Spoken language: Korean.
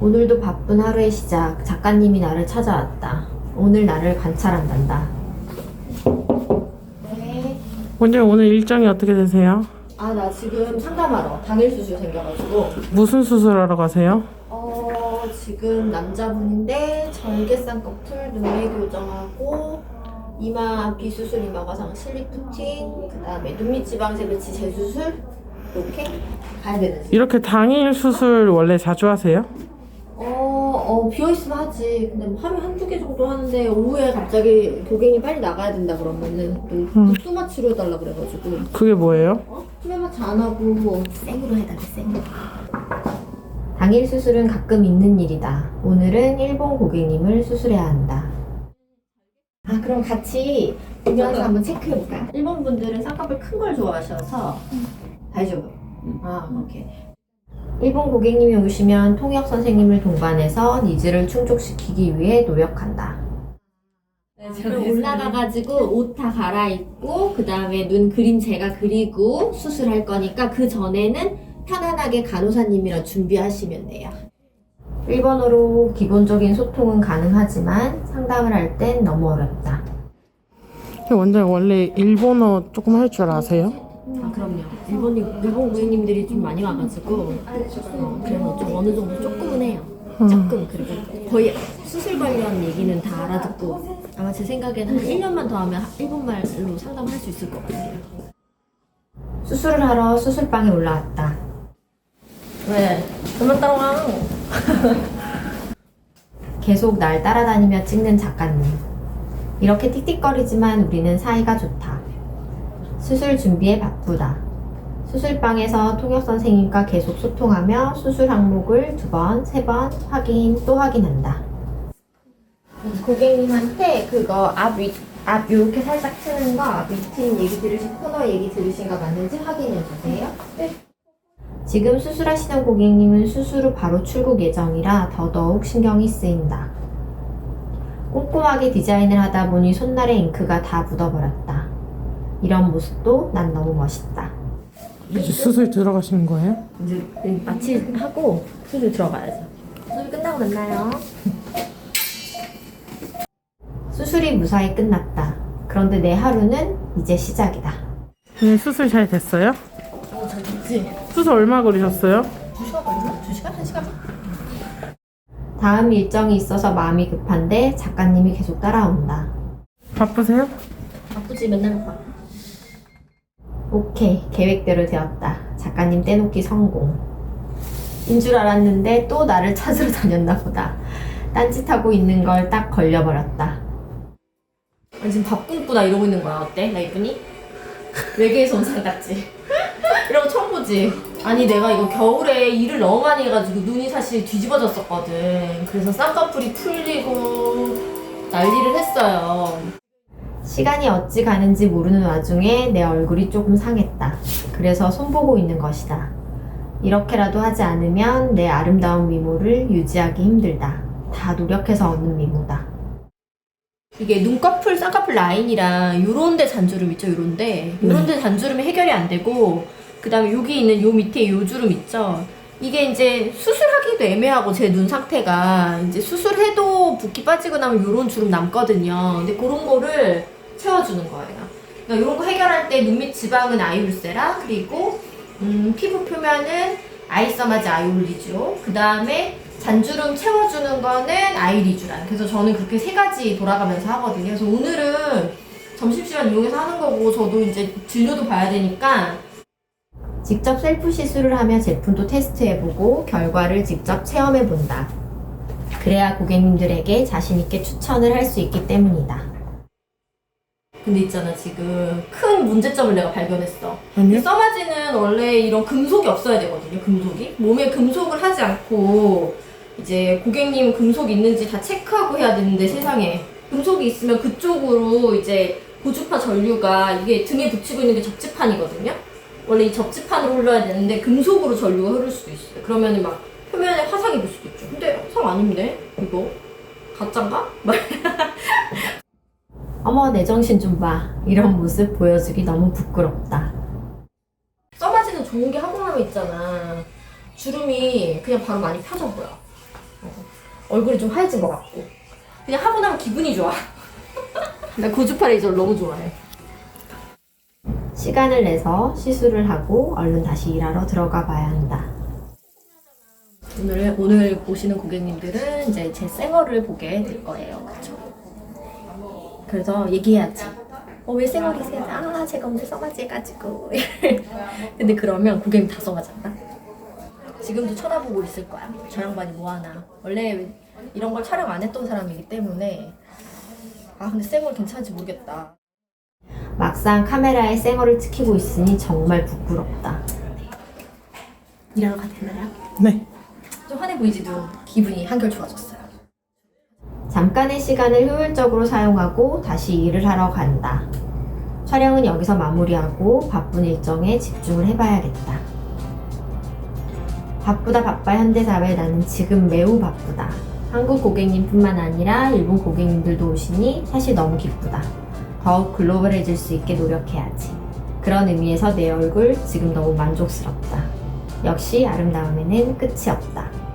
오늘도 바쁜 하루의 시작. 작가님이 나를 찾아왔다. 오늘 나를 관찰한단다. 네. 원장님 오늘 일정이 어떻게 되세요? 아, 나 지금 상담하러 당일 수술 생겨가지고. 무슨 수술하러 가세요? 어, 지금 남자분인데 절개쌍 커플 눈매 교정하고 이마 앞이 수술, 이마 과상 실리프팅, 그 다음에 눈밑 지방세 배치 재수술 이렇게 가야 되는 지 이렇게 당일 수술 원래 자주 하세요? 어, 어, 비어있으면 하지. 근데 뭐 하루에 한두 개 정도 하는데, 오후에 갑자기 고객이 빨리 나가야 된다 그러면은, 또, 음. 국수맛 치료해달라 그래가지고, 그게 뭐예요? 어? 수면마취 안 하고, 생으로 해달래, 생으로. 당일 수술은 가끔 있는 일이다. 오늘은 일본 고객님을 수술해야 한다. 아, 그럼 같이 보면서 한번 체크해볼까요? 일본 분들은 쌍꺼풀 큰 걸 좋아하셔서, 다이죠. 아, 오케이. 일본 고객님이 오시면 통역 선생님을 동반해서 니즈를 충족시키기 위해 노력한다. 그럼 올라가가지고 옷 다 갈아입고 그 다음에 눈 그림 제가 그리고 수술할 거니까 그 전에는 편안하게 간호사님이랑 준비하시면 돼요. 일본어로 기본적인 소통은 가능하지만 상담을 할 땐 너무 어렵다. 원장님 원래 일본어 조금 할 줄 아세요? 아 그럼요. 일본 일본 고객님들이 좀 많이 와가지고 어, 그래서 좀 어느 정도 조금은 해요. 조금 그리고 거의 수술 관련 얘기는 다 알아듣고 아마 제 생각에는 한 1년만 더 하면 일본말로 상담할 수 있을 것 같아요. 수술을 하러 수술방에 올라왔다. 왜? 그만 따라와. 계속 날 따라다니며 찍는 작가님. 이렇게 틱틱거리지만 우리는 사이가 좋다. 수술 준비에 바쁘다. 수술방에서 통역 선생님과 계속 소통하며 수술 항목을 두 번, 세 번 확인 또 확인한다. 고객님한테 그거 앞, 윗, 앞 요렇게 살짝 트는 거, 앞 위트인 얘기 들으신 코너 얘기 들으신 거 맞는지 확인해 주세요. 네. 지금 수술하시는 고객님은 수술 후 바로 출국 예정이라 더더욱 신경이 쓰인다. 꼼꼼하게 디자인을 하다 보니 손날에 잉크가 다 묻어버렸다. 이런 모습도 난 너무 멋있다. 이제 수술 들어가시는 거예요? 이제 마취하고 수술 들어가야죠. 수술 끝나고 만나요. 수술이 무사히 끝났다. 그런데 내 하루는 이제 시작이다. 네, 수술 잘 됐어요? 어, 잘 됐지? 수술 얼마 걸리셨어요? 두 시간 걸렸나? 두 시간? 한 시간? 다음 일정이 있어서 마음이 급한데 작가님이 계속 따라온다. 바쁘세요? 바쁘지 맨날 봐. 오케이 계획대로 되었다. 작가님 떼놓기 성공. 인 줄 알았는데 또 나를 찾으러 다녔나 보다. 딴짓하고 있는 걸 딱 걸려버렸다. 아, 지금 밥 굶고 나 이러고 있는 거야. 어때? 나 이쁘니? 외계에서 온 사람 같지? 이런 거 처음 보지? 아니 내가 이거 겨울에 일을 너무 많이 해가지고 눈이 사실 뒤집어졌었거든. 그래서 쌍꺼풀이 풀리고 난리를 했어요. 시간이 어찌 가는지 모르는 와중에 내 얼굴이 조금 상했다. 그래서 손보고 있는 것이다. 이렇게라도 하지 않으면 내 아름다운 미모를 유지하기 힘들다. 다 노력해서 얻는 미모다. 이게 눈꺼풀, 쌍꺼풀 라인이랑 요런 데 잔주름 있죠, 요런 데. 요런 데 잔주름이 해결이 안 되고, 그 다음에 여기 있는 요 밑에 요 주름 있죠. 이게 이제 수술하기도 애매하고 제 눈 상태가 이제 수술해도 붓기 빠지고 나면 요런 주름 남거든요. 근데 그런 거를 채워주는 거예요. 그러니까 이런 거 해결할 때 눈밑 지방은 아이울세라 그리고 음, 피부 표면은 아이서마즈 아이올리죠. 그 다음에 잔주름 채워주는 거는 아이리주란. 그래서 저는 그렇게 세 가지 돌아가면서 하거든요. 그래서 오늘은 점심시간 이용해서 하는 거고 저도 이제 진료도 봐야 되니까 직접 셀프 시술을 하며 제품도 테스트해보고 결과를 직접 체험해본다. 그래야 고객님들에게 자신있게 추천을 할 수 있기 때문이다. 근데 있잖아, 지금 큰 문제점을 내가 발견했어. 아니요. 써마지는 원래 이런 금속이 없어야 되거든요, 금속이. 몸에 금속을 하지 않고 이제 고객님 금속 있는지 다 체크하고 해야 되는데 세상에. 금속이 있으면 그쪽으로 이제 고주파 전류가 이게 등에 붙이고 있는 게 접지판이거든요. 원래 이 접지판으로 흘러야 되는데 금속으로 전류가 흐를 수도 있어요. 그러면은 막 표면에 화상 입을 수도 있죠. 근데 화상 아닌데 이거 가짠가? 어머 내 정신 좀 봐. 이런 모습 보여주기 너무 부끄럽다. 써마지는 좋은 게 하고 나면 있잖아. 주름이 그냥 바로 많이 펴져 보여. 얼굴이 좀 하얘진 것 같고 그냥 하고 나면 기분이 좋아. 나 고주파 레이저를 너무 좋아해. 시간을 내서 시술을 하고 얼른 다시 일하러 들어가 봐야 한다. 오늘 오늘 오시는 고객님들은 이제 제 생얼을 보게 될 거예요. 그렇죠? 그래서 얘기해야지. 어, 왜 생얼이세요? 아, 제가 오늘 써가지 해가지고. 근데 그러면 고객님 다 써가잖아. 지금도 쳐다보고 있을 거야. 저 양반이 뭐하나. 원래 이런 걸 촬영 안 했던 사람이기 때문에 아 근데 생얼 괜찮은지 모르겠다. 막상 카메라에 생얼을 찍히고 있으니 정말 부끄럽다. 일하러 가도 되나요? 네. 좀 환해 보이지도 기분이 한결 좋아졌어요. 잠깐의 시간을 효율적으로 사용하고 다시 일을 하러 간다. 촬영은 여기서 마무리하고 바쁜 일정에 집중을 해봐야겠다. 바쁘다 바빠 현대사회 나는 지금 매우 바쁘다. 한국 고객님뿐만 아니라 일본 고객님들도 오시니 사실 너무 기쁘다. 더욱 글로벌해질 수 있게 노력해야지. 그런 의미에서 내 얼굴 지금 너무 만족스럽다. 역시 아름다움에는 끝이 없다.